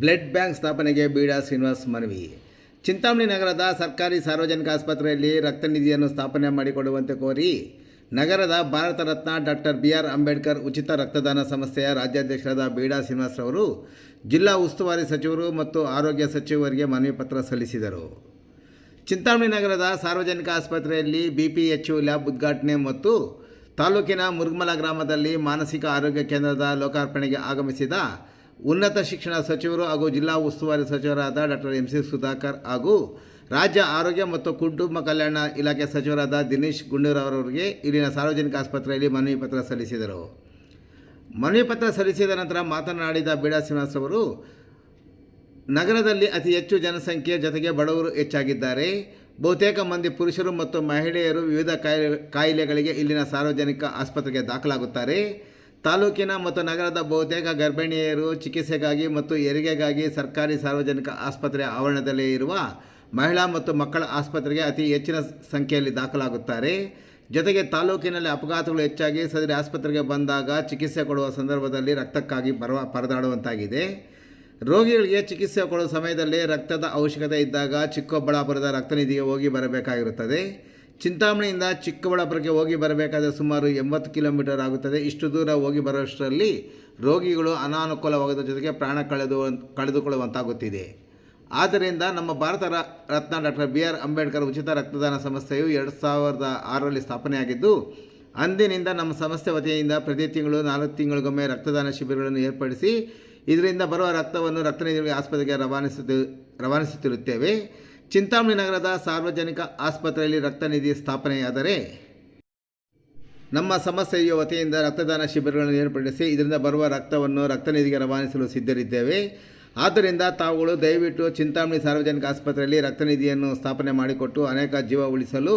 Blood bank ಸ್ಥಾಪನೆಗೆ ಬೀಡಾ ಶ್ರೀನಿವಾಸ್ ಮನವಿ. ಚಿಂತಾಮಣಿ ನಗರದ ಸರ್ಕಾರಿ ಸಾರ್ವಜನಿಕ ಆಸ್ಪತ್ರೆಯಲ್ಲಿ ರಕ್ತ ನಿಧಿಯನ್ನು ಸ್ಥಾಪನೆ ಮಾಡಿಕೊಡುವಂತೆ ಕೋರಿ ನಗರದ Bharat Ratna doctor B R Ambedkar ಉಚಿತ ರಕ್ತದಾನ ಸಂಸ್ಥೆಯ ರಾಜ್ಯಾಧ್ಯಕ್ಷರಾದ ಬೀಡಾ ಶ್ರೀನಿವಾಸರವರು ಜಿಲ್ಲಾ ಉಸ್ತುವಾರಿ ಸಚಿವರು ಮತ್ತು ಆರೋಗ್ಯ ಸಚಿವರಿಗೆ ಮನವಿ ಪತ್ರ ಸಲ್ಲಿಸಿದರು. ಚಿಂತಾಮಣಿ ನಗರದ ಸಾರ್ವಜನಿಕ ಆಸ್ಪತ್ರೆಯಲ್ಲಿ ಬಿಪಿಎಚ್ಯು ಲ್ಯಾಬ್ ಉದ್ಘಾಟನೆ ಮತ್ತು ತಾಲೂಕಿನ ಮುರುಗಮಲ ಗ್ರಾಮದಲ್ಲಿ ಮಾನಸಿಕ ಆರೋಗ್ಯ ಕೇಂದ್ರದ ಲೋಕಾರ್ಪಣೆಗೆ ಆಗಮಿಸಿದ ಉನ್ನತ ಶಿಕ್ಷಣ ಸಚಿವರು ಹಾಗೂ ಜಿಲ್ಲಾ ಉಸ್ತುವಾರಿ ಸಚಿವರಾದ ಡಾಕ್ಟರ್ ಎಂ ಸಿ ಸುಧಾಕರ್ ಹಾಗೂ ರಾಜ್ಯ ಆರೋಗ್ಯ ಮತ್ತು ಕುಟುಂಬ ಕಲ್ಯಾಣ ಇಲಾಖೆ ಸಚಿವರಾದ ದಿನೇಶ್ ಗುಂಡೂರಾವ್ರವರಿಗೆ ಇಲ್ಲಿನ ಸಾರ್ವಜನಿಕ ಆಸ್ಪತ್ರೆಯಲ್ಲಿ ಮನವಿ ಪತ್ರ ಸಲ್ಲಿಸಿದರು. ಮನವಿ ಪತ್ರ ಸಲ್ಲಿಸಿದ ನಂತರ ಮಾತನಾಡಿದ ಬೀಡಾ ಶ್ರೀನಿವಾಸ್ ಅವರು, ನಗರದಲ್ಲಿ ಅತಿ ಹೆಚ್ಚು ಜನಸಂಖ್ಯೆ ಜೊತೆಗೆ ಬಡವರು ಹೆಚ್ಚಾಗಿದ್ದಾರೆ. ಬಹುತೇಕ ಮಂದಿ ಪುರುಷರು ಮತ್ತು ಮಹಿಳೆಯರು ವಿವಿಧ ಕಾಯಿಲೆ, ಕಾಯಿಲೆಗಳಿಗೆ ಇಲ್ಲಿನ ಸಾರ್ವಜನಿಕ ಆಸ್ಪತ್ರೆಗೆ ದಾಖಲಾಗುತ್ತಾರೆ. ತಾಲೂಕಿನ ಮತ್ತು ನಗರದ ಬಹುತೇಕ ಗರ್ಭಿಣಿಯರು ಚಿಕಿತ್ಸೆಗಾಗಿ ಮತ್ತು ಹೆರಿಗೆಗಾಗಿ ಸರ್ಕಾರಿ ಸಾರ್ವಜನಿಕ ಆಸ್ಪತ್ರೆ ಆವರಣದಲ್ಲೇ ಇರುವ ಮಹಿಳಾ ಮತ್ತು ಮಕ್ಕಳ ಆಸ್ಪತ್ರೆಗೆ ಅತಿ ಹೆಚ್ಚಿನ ಸಂಖ್ಯೆಯಲ್ಲಿ ದಾಖಲಾಗುತ್ತಾರೆ. ಜೊತೆಗೆ ತಾಲೂಕಿನಲ್ಲಿ ಅಪಘಾತಗಳು ಹೆಚ್ಚಾಗಿ ಸದರಿ ಆಸ್ಪತ್ರೆಗೆ ಬಂದಾಗ ಚಿಕಿತ್ಸೆ ಕೊಡುವ ಸಂದರ್ಭದಲ್ಲಿ ರಕ್ತಕ್ಕಾಗಿ ಬರುವ ಪರದಾಡುವಂತಾಗಿದೆ. ರೋಗಿಗಳಿಗೆ ಚಿಕಿತ್ಸೆ ಕೊಡುವ ಸಮಯದಲ್ಲಿ ರಕ್ತದ ಅವಶ್ಯಕತೆ ಇದ್ದಾಗ ಚಿಕ್ಕಬಳ್ಳಾಪುರದ ರಕ್ತನಿಧಿಗೆ ಹೋಗಿ ಬರಬೇಕಾಗಿರುತ್ತದೆ. ಚಿಂತಾಮಣಿಯಿಂದ ಚಿಕ್ಕಬಳ್ಳಾಪುರಕ್ಕೆ ಹೋಗಿ ಬರಬೇಕಾದರೆ ಸುಮಾರು ಎಂಬತ್ತು ಕಿಲೋಮೀಟರ್ ಆಗುತ್ತದೆ. ಇಷ್ಟು ದೂರ ಹೋಗಿ ಬರೋಷ್ಟರಲ್ಲಿ ರೋಗಿಗಳು ಅನಾನುಕೂಲವಾಗೋದ್ರ ಜೊತೆಗೆ ಪ್ರಾಣ ಕಳೆದು, ಕಳೆದುಕೊಳ್ಳುವಂತಾಗುತ್ತಿದೆ. ಆದ್ದರಿಂದ ನಮ್ಮ Bharat Ratna doctor B R Ambedkar ಉಚಿತ ರಕ್ತದಾನ ಸಂಸ್ಥೆಯು ಎರಡು ಸಾವಿರದ ಆರರಲ್ಲಿ ಸ್ಥಾಪನೆಯಾಗಿದ್ದು, ಅಂದಿನಿಂದ ನಮ್ಮ ಸಂಸ್ಥೆ ವತಿಯಿಂದ ಪ್ರತಿ ತಿಂಗಳು ನಾಲ್ಕು ತಿಂಗಳಿಗೊಮ್ಮೆ ರಕ್ತದಾನ ಶಿಬಿರಗಳನ್ನು ಏರ್ಪಡಿಸಿ, ಇದರಿಂದ ಬರುವ ರಕ್ತವನ್ನು ರಕ್ತನಿಧಿಗಳಿಗೆ ಆಸ್ಪತ್ರೆಗೆ ರವಾನಿಸುತ್ತಿ, ರವಾನಿಸುತ್ತಿರುತ್ತೇವೆ. ಚಿಂತಾಮಣಿ ನಗರದ ಸಾರ್ವಜನಿಕ ಆಸ್ಪತ್ರೆಯಲ್ಲಿ ರಕ್ತ ನಿಧಿ ಸ್ಥಾಪನೆಯಾದರೆ ನಮ್ಮ ಸಮಸ್ಯೆಯ ವತಿಯಿಂದ ರಕ್ತದಾನ ಶಿಬಿರಗಳನ್ನು ಏರ್ಪಡಿಸಿ ಇದರಿಂದ ಬರುವ ರಕ್ತವನ್ನು ರಕ್ತ ನಿಧಿಗೆ ರವಾನಿಸಲು ಸಿದ್ಧರಿದ್ದೇವೆ. ಆದ್ದರಿಂದ ತಾವುಗಳು ದಯವಿಟ್ಟು ಚಿಂತಾಮಣಿ ಸಾರ್ವಜನಿಕ ಆಸ್ಪತ್ರೆಯಲ್ಲಿ ರಕ್ತ ನಿಧಿಯನ್ನು ಸ್ಥಾಪನೆ ಮಾಡಿಕೊಟ್ಟು ಅನೇಕ ಜೀವ ಉಳಿಸಲು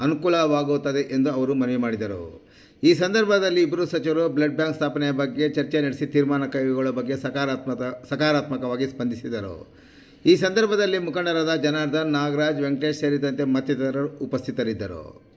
ಅನುಕೂಲವಾಗುತ್ತದೆ ಎಂದು ಅವರು ಮನವಿ ಮಾಡಿದರು. ಈ ಸಂದರ್ಭದಲ್ಲಿ ಇಬ್ಬರು ಸಚಿವರು ಬ್ಲಡ್ ಬ್ಯಾಂಕ್ ಸ್ಥಾಪನೆಯ ಬಗ್ಗೆ ಚರ್ಚೆ ನಡೆಸಿ ತೀರ್ಮಾನ ಕೈಗೊಳ್ಳುವ ಬಗ್ಗೆ ಸಕಾರಾತ್ಮಕ, ಸಕಾರಾತ್ಮಕವಾಗಿ ಸ್ಪಂದಿಸಿದರು. ಈ ಸಂದರ್ಭದಲ್ಲಿ ಮುಖಂಡರಾದ ಜನಾರ್ದನ್ ನಾಗರಾಜ್ ವೆಂಕಟೇಶ್ ಸೇರಿದಂತೆ ಮತ್ತಿತರರು ಉಪಸ್ಥಿತರಿದ್ದರು.